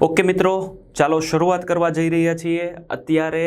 Okay મિત્રો ચાલો શરૂઆત કરવા જઈ રહ્યા છીએ. અત્યારે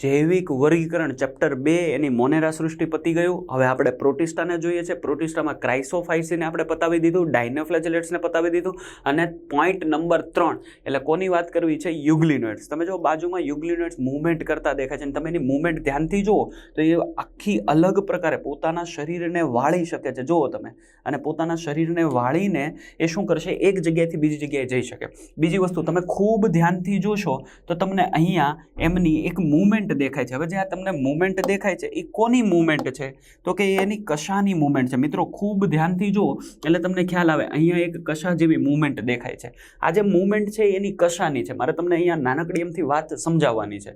જૈવિક વર્ગીકરણ ચેપ્ટર બે એની મોનેરા સૃષ્ટિ પતી ગયું. હવે આપણે પ્રોટિસ્ટાને જોઈએ છે. પ્રોટિસ્ટામાં ક્રાઇસોફાઇસીને આપણે પતાવી દીધું, ડાયનોફ્લેજલેટ્સને પતાવી દીધું અને પોઈન્ટ નંબર ત્રણ, એટલે કોની વાત કરવી છે? યુગ્લિનોઇડ્સ. તમે જો બાજુમાં યુગ્લિનોઇડ્સ મૂવમેન્ટ કરતા દેખાય છે અને તમે એની મૂવમેન્ટ ધ્યાનથી જુઓ, તો એ આખી અલગ પ્રકારે પોતાના શરીરને વાળી શકે છે. જુઓ તમે. અને પોતાના શરીરને વાળીને એ શું કરશે? એક જગ્યાએથી બીજી જગ્યાએ જઈ શકે. બીજી વસ્તુ, તમે ખૂબ ધ્યાનથી જોશો તો તમને અહીંયા એમની એક મૂવમેન્ટ દેખાય છે. હવે જે આ તમને મુમેન્ટ દેખાય છે એ કોની મુવમેન્ટ છે? તો કે એની કશાની મુમેન્ટ છે. મિત્રો, ખૂબ ધ્યાનથી જુઓ, એટલે તમને ખ્યાલ આવે, અહીંયા એક કશા જેવી મુવમેન્ટ દેખાય છે. આ જે મુમેન્ટ છે, એની કશાની છે. મારે તમને અહીંયા નાનકડી એમથી વાત સમજાવવાની છે.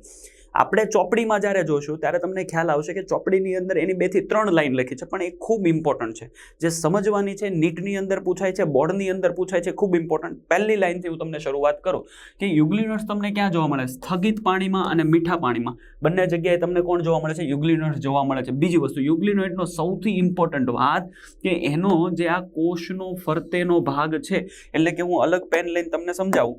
આપણે ચોપડીમાં જ્યારે જોશું ત્યારે તમને ખ્યાલ આવશે કે ચોપડીની અંદર એની બેથી ત્રણ લાઈન લખી છે, પણ એ ખૂબ ઇમ્પોર્ટન્ટ છે. જે સમજવાની છે, નીટની અંદર પૂછાય છે, બોર્ડની અંદર પૂછાય છે, ખૂબ ઇમ્પોર્ટન્ટ પહેલી લાઇનથી હું તમને શરૂઆત કરું કે યુગ્લિનર્સ તમને ક્યાં જોવા મળે? સ્થગિત પાણીમાં અને મીઠા પાણીમાં. બંને જગ્યાએ તમને કોણ જોવા મળે છે? યુગ્લિનર્સ જોવા મળે છે. બીજી વસ્તુ, યુગ્લિનોઇડનો સૌથી ઇમ્પોર્ટન્ટ વાત કે એનો જે આ કોષનો ફરતેનો ભાગ છે, એટલે કે હું અલગ પેન લઈને તમને સમજાવું.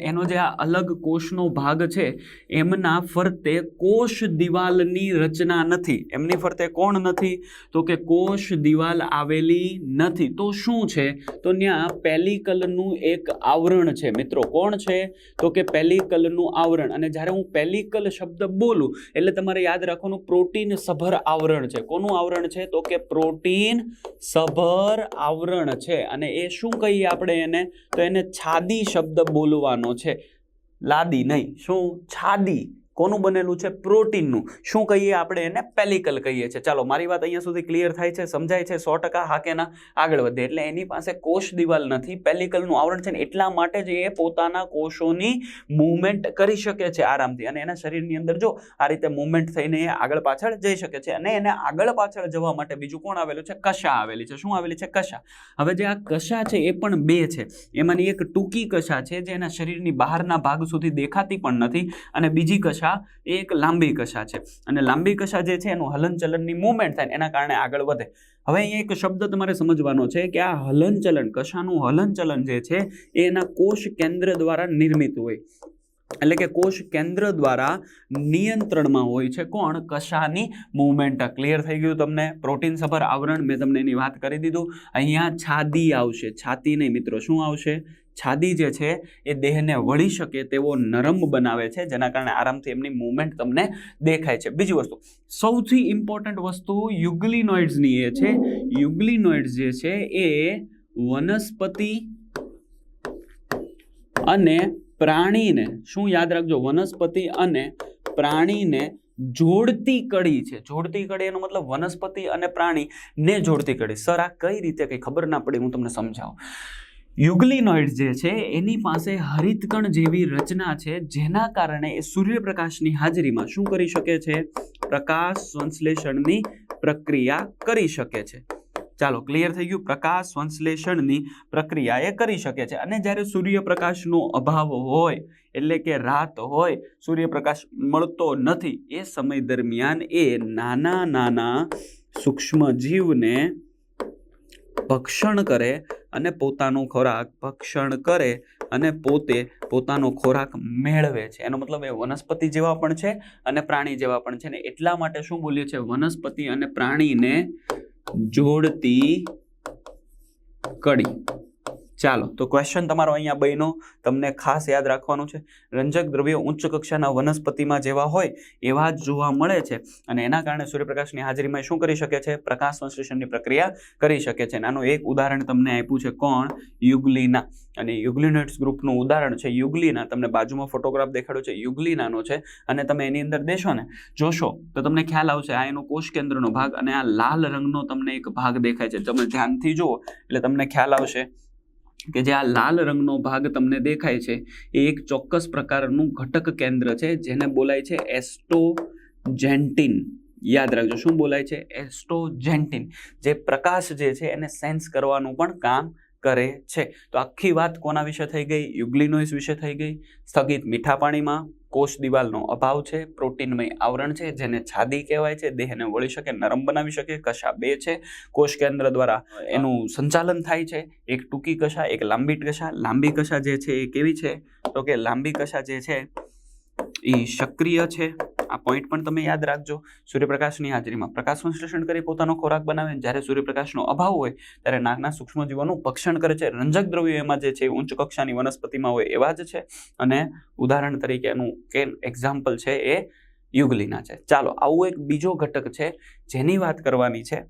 એનો જે આ અલગ કોષનો ભાગ છે, એમના ફરતે કોષ દિવાલની રચના નથી. એમની ફરતે કોણ નથી? તો કે કોષ દિવાલ આવેલી નથી. તો શું છે? તો ત્યાં પેલિકલનું એક આવરણ છે. મિત્રો, કોણ છે? તો કે પેલિકલનું આવરણ. અને જ્યારે હું પેલિકલ શબ્દ બોલું, એટલે તમારે યાદ રાખવાનું પ્રોટીન સભર આવરણ છે. કોનું આવરણ છે? તો કે પ્રોટીન સભર આવરણ છે. અને એ શું કહીએ આપણે એને? તો એને છાદી શબ્દ બોલવાનો છે. લાદી નહીં શું? છાદી. કોનું બનેલું છે? પ્રોટીનનું. શું કહીએ આપણે એને? પેલિકલ કહીએ છીએ. ચાલો, મારી વાત અહીંયા સુધી ક્લિયર થાય છે, સમજાય છે, સો ટકા હાકેના આગળ વધે. એટલે એની પાસે કોષ દિવાલ નથી, પેલિકલનું આવરણ છે ને એટલા માટે જ એ પોતાના કોષોની મૂવમેન્ટ કરી શકે છે આરામથી. અને એના શરીરની અંદર જો આ રીતે મૂવમેન્ટ થઈને એ આગળ પાછળ જઈ શકે છે અને એને આગળ પાછળ જવા માટે બીજું કોણ આવેલું છે? કશા આવેલી છે. શું આવેલી છે? કશા. હવે જે આ કશા છે એ પણ બે છે. એમાંની એક ટૂંકી કશા છે જે એના શરીરની બહારના ભાગ સુધી દેખાતી પણ નથી અને બીજી કશા એ એક લાંબી કશા છે. અને લાંબી કશા જે છે એનું હલનચલનની મૂવમેન્ટ થાય એના કારણે આગળ વધે. હવે અહીંયા એક શબ્દ તમારે સમજવાનો છે કે આ હલનચલન કશાનું હલનચલન જે છે એ એના કોષ કેન્દ્ર દ્વારા નિર્મિત હોય. એટલે કે કોષ કેન્દ્ર દ્વારા નિયંત્રણમાં હોય છે. કોણ? કશાની મૂવમેન્ટ ક્લિયર થઈ ગયું તમને? પ્રોટીન સભર આવરણ મેં તમને એની વાત કરી દીધું. અહીંયા છાદી આવશે. છાતી નહીં મિત્રો, શું આવશે? છાદી જે છે એ દેહને વળી શકે તેવો નરમ બનાવે છે, જેના કારણે આરામથી એમની મૂવમેન્ટ તમને દેખાય છે. બીજી વસ્તુ, સૌથી ઇમ્પોર્ટન્ટ વસ્તુ યુગ્લિનોઇડ્સની એ છે. યુગ્લિનોઇડ્સ જે છે એ વનસ્પતિ અને પ્રાણીને, શું યાદ રાખજો, વનસ્પતિ અને પ્રાણીને જોડતી કડી છે. જોડતી કડી એનો મતલબ વનસ્પતિ અને પ્રાણી ને જોડતી કડી સર, આ કઈ રીતે, કંઈ ખબર ના પડી, હું તમને સમજાવું. યુગ્લિનોઇડ જે છે, એની પાસે હરિતકણ જેવી રચના છે, જેના કારણે એ સૂર્યપ્રકાશની હાજરીમાં શું કરી શકે છે? પ્રકાશ સંશ્લેષણની પ્રક્રિયા કરી શકે છે. ચાલો ક્લિયર થઈ ગયું? પ્રકાશ સંશ્લેષણની પ્રક્રિયા એ કરી શકે છે. અને જ્યારે સૂર્યપ્રકાશનો અભાવ હોય, એટલે કે રાત હોય, સૂર્યપ્રકાશ મળતો નથી, એ સમય દરમિયાન એ નાના નાના સૂક્ષ્મ જીવને ભક્ષણ કરે અને પોતાનો ખોરાક ભક્ષણ કરે અને પોતે પોતાનો ખોરાક મેળવે છે. એનો મતલબ એ વનસ્પતિ જેવા પણ છે અને પ્રાણી જેવા પણ છે. ને એટલા માટે શું બોલીએ છે? વનસ્પતિ અને પ્રાણીને જોડતી કડી ચાલો, તો ક્વેશ્ચન તમારો અહીંયા બહેનો તમને ખાસ યાદ રાખવાનું છે, રંજક દ્રવ્યો ઉચ્ચ કક્ષાના વનસ્પતિમાં જેવા હોય, એવા જ જોવા મળે છે. અને એના કારણે સૂર્યપ્રકાશની હાજરીમાં શું કરી શકે છે? પ્રકાશ સંશ્લેષણની પ્રક્રિયા કરી શકે છે. આનું એક ઉદાહરણ તમને આપ્યું છે કોણ? યુગલીના. અને યુગલિનેટ્સ ગ્રુપનું ઉદાહરણ છે યુગલીના. તમને બાજુમાં ફોટોગ્રાફ દેખાડ્યો છે, યુગલીનાનો છે. અને તમે એની અંદર દેશો ને, જોશો, તો તમને ખ્યાલ આવશે, આ એનો કોષ કેન્દ્રનો ભાગ અને આ લાલ રંગનો તમને એક ભાગ દેખાય છે. તમે ધ્યાનથી જુઓ, એટલે તમને ખ્યાલ આવશે. કે જે આ લાલ રંગનો ભાગ તમને દેખાય છે, એ એક ચોક્કસ પ્રકારનું ઘટક કેન્દ્ર છે, જેને બોલાય છે એસ્ટોજેન્ટિન યાદ રાખજો, શું બોલાય છે? એસ્ટોજેન્ટિન જે પ્રકાશ જે છે, એને સેન્સ કરવાનું પણ કામ કરે છે. તો આખી વાત કોના વિશે થઈ ગઈ? યુગ્લિનોઇસ વિશે થઈ ગઈ. સ્થગિત મીઠા પાણીમાં કોષ દિવાલનો અભાવ છે. પ્રોટીનમય આવરણ છે, જેને છાદી કહેવાય છે. દેહને વળી શકે નરમ બનાવી શકે. કશા બે છે. કોષ કેન્દ્ર દ્વારા એનું સંચાલન થાય છે. એક ટૂંકી કશા, એક લાંબી કશા. લાંબી કશા જે છે એ કેવી છે? તો કે લાંબી કશા જે છે એ સક્રિય છે. આ પોઈન્ટ પણ તમે યાદ રાખજો. સૂર્યપ્રકાશની હાજરીમાં પ્રકાશ સંશ્લેષણ કરી પોતાનો ખોરાક બનાવે જ્યારે સૂર્યપ્રકાશનો અભાવ હોય ત્યારે નાના સૂક્ષ્મજીવોનું ભક્ષણ કરે છે. રંજક દ્રવ્યો એમાં જે છે ઉચ્ચ કક્ષાની વનસ્પતિમાં હોય એવા જ છે. અને ઉદાહરણ તરીકે એનું કે એક્ઝામ્પલ છે એ યુગલીના છે. ચાલો આવું એક બીજો ઘટક છે જેની વાત કરવાની છે.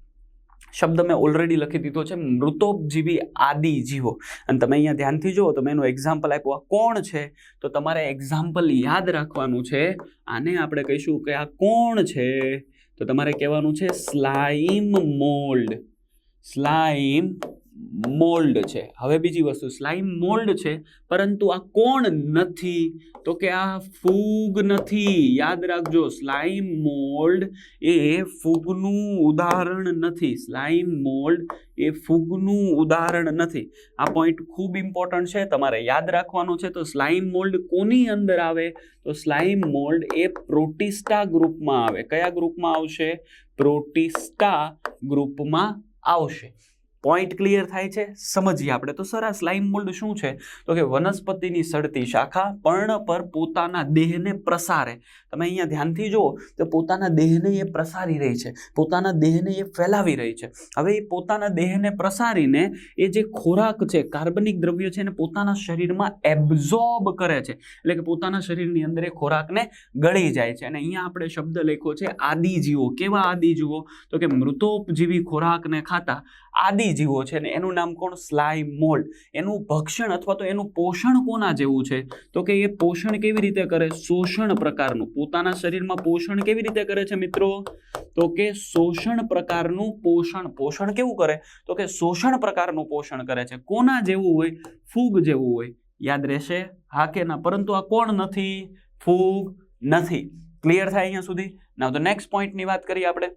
શબ્દ મેં ઓલરેડી લખી દીધો છે, મૃતોપજીવી આદિ જીવો. અને તમે અહીંયા ધ્યાનથી જુઓ, તો મેં એનું એક્ઝામ્પલ આપ્યું. આ કોણ છે? તો તમારે એક્ઝામ્પલ યાદ રાખવાનું છે. આને આપણે કહીશું કે આ કોણ છે? તો તમારે કહેવાનું છે સ્લાઇમ મોલ્ડ. સ્લાઇમ મોલ્ડ છે. હવે બીજી વસ્તુ સ્લાઇમ મોલ્ડ છે, પરંતુ આ કોણ નથી? તો કે આ ફૂગ નથી. યાદ રાખજો સ્લાઇમ મોલ્ડ એ ફૂગનું ઉદાહરણ નથી. સ્લાઇમ મોલ્ડ એ ફૂગનું ઉદાહરણ નથી. આ પોઈન્ટ ખૂબ ઇમ્પોર્ટન્ટ છે, તમારે યાદ રાખવાનું છે. તો સ્લાઇમ મોલ્ડ કોની અંદર આવે? તો સ્લાઇમ મોલ્ડ એ પ્રોટિસ્ટા ગ્રુપમાં આવે. કયા ગ્રુપમાં આવશે? પ્રોટિસ્ટા ગ્રુપમાં આવશે. પોઈન્ટ ક્લિયર થાય છે? સમજીએ આપણે. તો સર આ સ્લાઇમ મોલ્ડ શું છે? તો કે વનસ્પતિની સડતી શાખા પર્ણ પર પોતાના દેહને પ્રસારે. તમે અહીંયા ધ્યાનથી જુઓ તો પોતાના દેહને એ પ્રસારી રહી છે. પોતાના દેહને એ ફેલાવી રહી છે. હવે એ પોતાના દેહને પ્રસારીને એ જે ખોરાક છે, કાર્બનિક દ્રવ્ય છે એને પોતાના શરીરમાં એબ્ઝોર્બ કરે છે. એટલે કે પોતાના શરીરની અંદર એ ખોરાકને ગળી જાય છે. અને અહીંયા આપણે શબ્દ લખ્યો છે આદિજીવો કેવા આદિજીવો તો કે મૃતોપજીવી ખોરાકને ખાતા આદિજીવો છે ને એનું નામ કોણ? સ્લાઇમ મોલ્ડ એનું ભક્ષણ અથવા તો એનું પોષણ કોના જેવું છે? તો કે એ પોષણ કેવી રીતે કરે? શોષણ પ્રકારનું. પોતાના શરીરમાં પોષણ કેવી રીતે કરે છે મિત્રો? તો કે શોષણ પ્રકારનું પોષણ. પોષણ કેવું કરે? તો કે શોષણ પ્રકારનું પોષણ કરે છે. કોના જેવું હોય? ફૂગ જેવું હોય. યાદ રહેશે? હા કે ના? પરંતુ આ કોણ નથી? ફૂગ નથી. ક્લિયર થાય અહીંયા સુધી? ના તો નેક્સ્ટ પોઈન્ટની વાત કરીએ આપણે.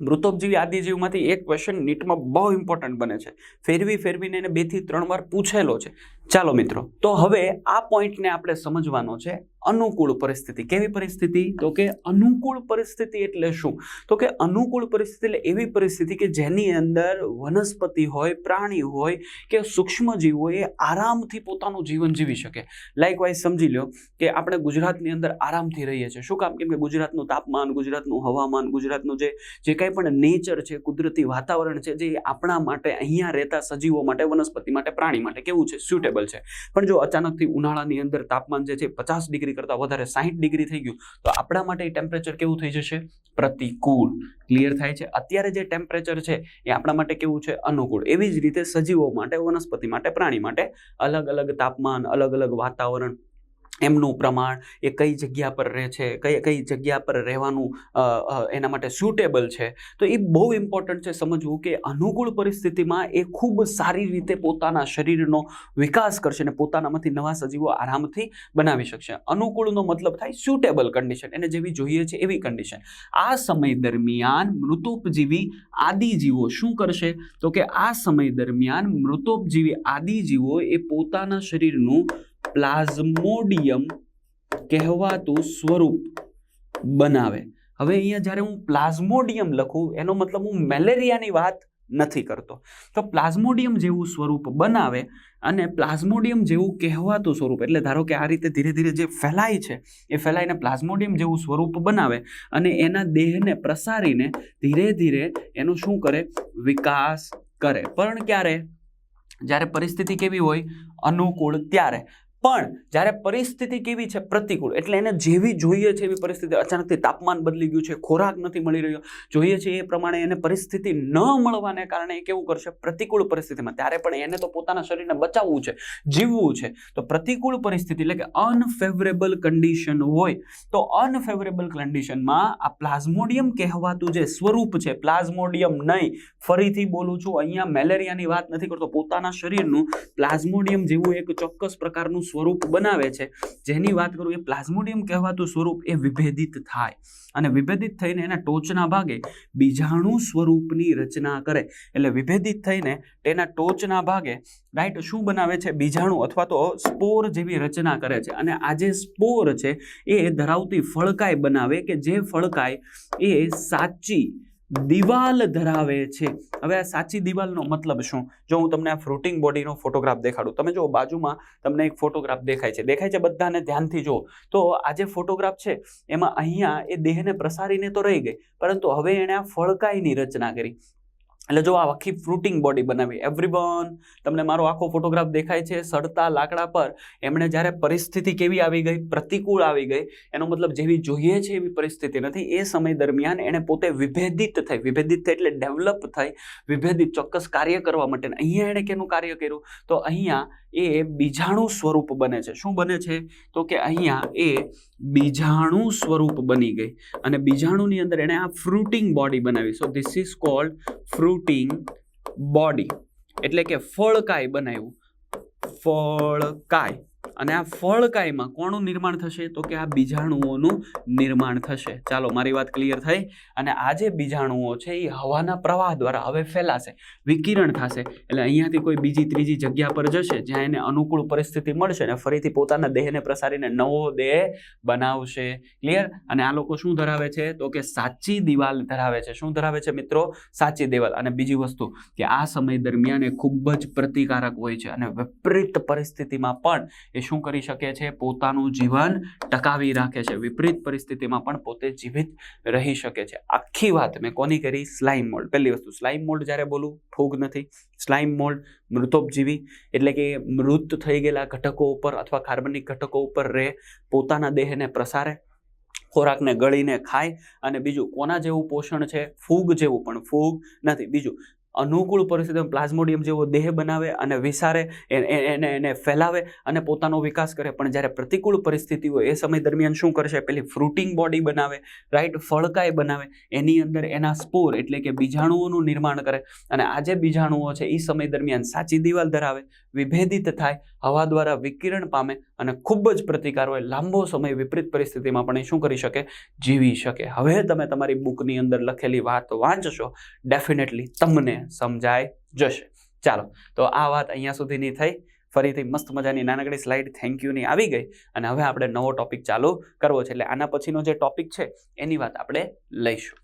મૃતોપજીવી આદિજીવમાંથી એક ક્વેશ્ચન નીટમાં બહુ ઇમ્પોર્ટન્ટ બને છે. ફેરવી ફેરવીને એને બેથી ત્રણ વાર પૂછેલો છે. ચાલો મિત્રો, તો હવે આ પોઈન્ટને આપણે સમજવાનો છે અનુકૂળ પરિસ્થિતિ. કેવી પરિસ્થિતિ? તો કે અનુકૂળ પરિસ્થિતિ એટલે શું? તો કે અનુકૂળ પરિસ્થિતિ એટલે એવી પરિસ્થિતિ કે જેની અંદર વનસ્પતિ હોય, પ્રાણી હોય કે સૂક્ષ્મજીવ હોય એ આરામથી પોતાનું જીવન જીવી શકે. લાઇકવાઇઝ સમજી લો કે આપણે ગુજરાતની અંદર આરામથી રહીએ છીએ. શું કામ? કેમ કે ગુજરાતનું તાપમાન, ગુજરાતનું હવામાન, ગુજરાતનું જે જે કંઈ પણ નેચર છે, કુદરતી વાતાવરણ છે, જે આપણા માટે અહીંયા રહેતા સજીવો માટે, વનસ્પતિ માટે, પ્રાણી માટે કેવું છે? સ્યુટેબલ છે. પણ જો અચાનકથી ઉનાળાની અંદર તાપમાન જે છે પચાસ ડિગ્રી કરતાં વધારે સાહીઠ ડિગ્રી થઈ ગયું, તો આપણા માટે ટેમ્પરેચર કેવું થઈ જશે? પ્રતિકૂળ. ક્લિયર થાય છે? અત્યારે જે ટેમ્પરેચર છે એ આપણા માટે કેવું છે? અનુકૂળ. એવી જ રીતે સજીવો માટે, વનસ્પતિ માટે, પ્રાણી માટે અલગ અલગ તાપમાન, અલગ અલગ વાતાવરણ એમનું પ્રમાણ, એ કઈ જગ્યા પર રહે છે, કઈ કઈ જગ્યા પર રહેવાનું એના માટે સ્યુટેબલ છે. તો એ બહુ ઇમ્પોર્ટન્ટ છે સમજવું કે અનુકૂળ પરિસ્થિતિમાં એ ખૂબ સારી રીતે પોતાના શરીરનો વિકાસ કરશે અને પોતાનામાંથી નવા સજીવો આરામથી બનાવી શકશે. અનુકૂળનો મતલબ થાય સ્યુટેબલ કન્ડિશન એને જેવી જોઈએ છે એવી કન્ડિશન આ સમય દરમિયાન મૃતોપજીવી આદિજીવો શું કરશે? તો કે આ સમય દરમિયાન મૃતોપજીવી આદિજીવો એ પોતાના શરીરનું પ્લાઝ્મોડિયમ કહેવાતું સ્વરૂપ બનાવે. હવે અહીંયા જ્યારે હું પ્લાઝ્મોડિયમ લખું, એનો મતલબ હું મેલેરિયાની વાત નથી કરતો. તો પ્લાઝ્મોડિયમ જેવું સ્વરૂપ બનાવે અને પ્લાઝ્મોડિયમ જેવું કહેવાતું સ્વરૂપ, એટલે ધારો કે આ રીતે ધીરે ધીરે જે ફેલાય છે, એ ફેલાઈને પ્લાઝ્મોડિયમ જેવું સ્વરૂપ બનાવે અને એના દેહને પ્રસારીને ધીરે ધીરે એનો શું કરે? વિકાસ કરે. પણ ક્યારે? જ્યારે પરિસ્થિતિ કેવી હોય? અનુકૂળ ત્યારે. પણ જ્યારે પરિસ્થિતિ કેવી છે પ્રતિકૂળ, એટલે એને જેવી જોઈએ છે એવી પરિસ્થિતિ, અચાનકથી તાપમાન બદલી ગયું છે, ખોરાક નથી મળી રહ્યો, જોઈએ છે એ પ્રમાણે એને પરિસ્થિતિ ન મળવાને કારણે એ કેવું કરશે? પ્રતિકૂળ પરિસ્થિતિમાં. ત્યારે પણ એને તો પોતાના શરીરને બચાવવું છે, જીવવું છે. તો પ્રતિકૂળ પરિસ્થિતિ એટલે કે અનફેવરેબલ કન્ડિશન હોય, તો અનફેવરેબલ કન્ડિશનમાં આ પ્લાઝ્મોડિયમ કહેવાતું જે સ્વરૂપ છે, પ્લાઝ્મોડિયમ નહીં, ફરીથી બોલું છું, અહીંયા મેલેરિયાની વાત નથી કરતો, પોતાના શરીરનું પ્લાઝ્મોડિયમ જેવું એક ચોક્કસ પ્રકારનું સ્વરૂપ બનાવે છે. જેની વાત કરું, એ પ્લાઝ્મોડિયમ કહેવાતું સ્વરૂપ એ વિભેદિત થાય. અને વિભેદિત થઈને એના ટોચના ભાગે બીજાણુ સ્વરૂપની રચના કરે. એટલે વિભેદિત થઈને તેના ટોચના ભાગે, રાઈટ, શું બનાવે છે? બીજાણુ અથવા તો સ્પોર જેવી રચના કરે છે. અને આ જે સ્પોર છે, એ ધરાવતી ફળકાય બનાવે કે જે ફળકાય એ સાચી દિવાલ ધરાવે છે. હવે આ સાચી દિવાલનો મતલબ શું? જો હું તમને આ ફ્રૂટિંગ બોડીનો ફોટોગ્રાફ દેખાડું, તમે જો બાજુમાં તમને એક ફોટોગ્રાફ દેખાય છે. દેખાય છે બધાને ધ્યાનથી જુઓ. તો આ જે ફોટોગ્રાફ છે, એમાં અહીંયા એ દેહને પ્રસારીને તો રહી ગઈ, પરંતુ હવે એણે આ ફળકાઈની રચના કરી. એટલે જો આ આખી ફ્રૂટિંગ બોડી બનાવી એવરીવન તમને મારો આખો ફોટોગ્રાફ દેખાય છે સડતા લાકડા પર એમણે જ્યારે પરિસ્થિતિ કેવી આવી ગઈ, પ્રતિકૂળ આવી ગઈ, એનો મતલબ જેવી જોઈએ છે એવી પરિસ્થિતિ નથી, એ સમય દરમિયાન એણે પોતે વિભેદિત થઈ વિભેદિત થઈ એટલે ડેવલપ થઈ, વિભેદિત ચોક્કસ કાર્ય કરવા માટે. અહીંયા એણે કેનું કાર્ય કર્યું? તો અહીંયા એ બીજાણુ સ્વરૂપ બને છે. શું બને છે? તો કે અહીંયા એ બીજાણુ સ્વરૂપ બની ગઈ. અને બીજાણુની અંદર એણે આ ફ્રૂટિંગ બોડી બનાવી. So this is called fruiting body એટલે કે ફળકાય બનાવ્યું. ફળકાય. અને આ ફળકાયમાં કોનું નિર્માણ થશે? તો કે આ બીજાણુઓનું નિર્માણ થશે. ચાલો, મારી વાત ક્લિયર થઈ. અને આ જે બીજાણુઓ છે, એ હવાના પ્રવાહ દ્વારા હવે ફેલાશે. વિકિરણ થશે. એટલે અહીંયાથી કોઈ બીજી, ત્રીજી જગ્યા પર જશે, જ્યાં એને અનુકૂળ પરિસ્થિતિ મળશે અને ફરીથી પોતાના દેહને પ્રસારીને નવો દેહ બનાવશે. ક્લિયર અને આ લોકો શું ધરાવે છે? તો કે સાચી દિવાલ ધરાવે છે. શું ધરાવે છે મિત્રો? સાચી દિવાલ. અને બીજી વસ્તુ, કે આ સમય દરમિયાન એ ખૂબ જ પ્રતિકારક હોય છે. અને વિપરીત પરિસ્થિતિમાં પણ એ શું કરી શકે છે? પોતાનું જીવન ટકાવી રાખે છે. વિપરીત પરિસ્થિતિમાં પણ પોતે જીવિત રહી શકે છે. આખી વાત મેં કોની કરી? Slime mold. પહેલી વસ્તુ, સ્લાઇમ મોલ્ડ જ્યારે બોલું ફૂગ નથી. સ્લાઇમ મોલ્ડ મૃતોપજીવી, એટલે કે મૃત થઈ ગયેલા ઘટકો ઉપર અથવા કાર્બનિક ઘટકો ઉપર રહે, પોતાના દેહને પ્રસારે, ખોરાકને ગળીને ખાય અને બીજું કોના જેવું પોષણ છે? ફૂગ જેવું પણ ફૂગ નથી. બીજું અનુકૂળ પરિસ્થિતિમાં પ્લાઝ્મોડિયમ જેવો દેહ બનાવે અને વિસારે એને એને ફેલાવે અને પોતાનો વિકાસ કરે. પણ જ્યારે પ્રતિકૂળ પરિસ્થિતિ હોય, એ સમય દરમિયાન શું કરશે? પેલી ફ્રૂટિંગ બોડી બનાવે, રાઈટ? ફળકાય બનાવે. એની અંદર એના સ્પોર એટલે કે બીજાણુઓનું નિર્માણ કરે. અને આ જે બીજાણુઓ છે એ સમય દરમિયાન સાચી દિવાલ ધરાવે, વિભેદિત થાય, હવા દ્વારા વિકિરણ પામે અને ખૂબ જ પ્રતિકાર હોય. લાંબો સમય વિપરીત પરિસ્થિતિમાં પણ એ શું કરી શકે? જીવી શકે. હવે તમે તમારી બુકની અંદર લખેલી વાત વાંચશો, ડેફિનેટલી તમને સમજાય જશે. ચાલો, તો આ વાત અહીંયા સુધીની થઈ. ફરીથી મસ્ત મજાની નાનકડી સ્લાઇડ થેન્ક યુની આવી ગઈ અને હવે આપણે નવો ટોપિક ચાલુ કરવો છે. એટલે આના પછીનો જે ટોપિક છે, એની વાત આપણે લઈશું.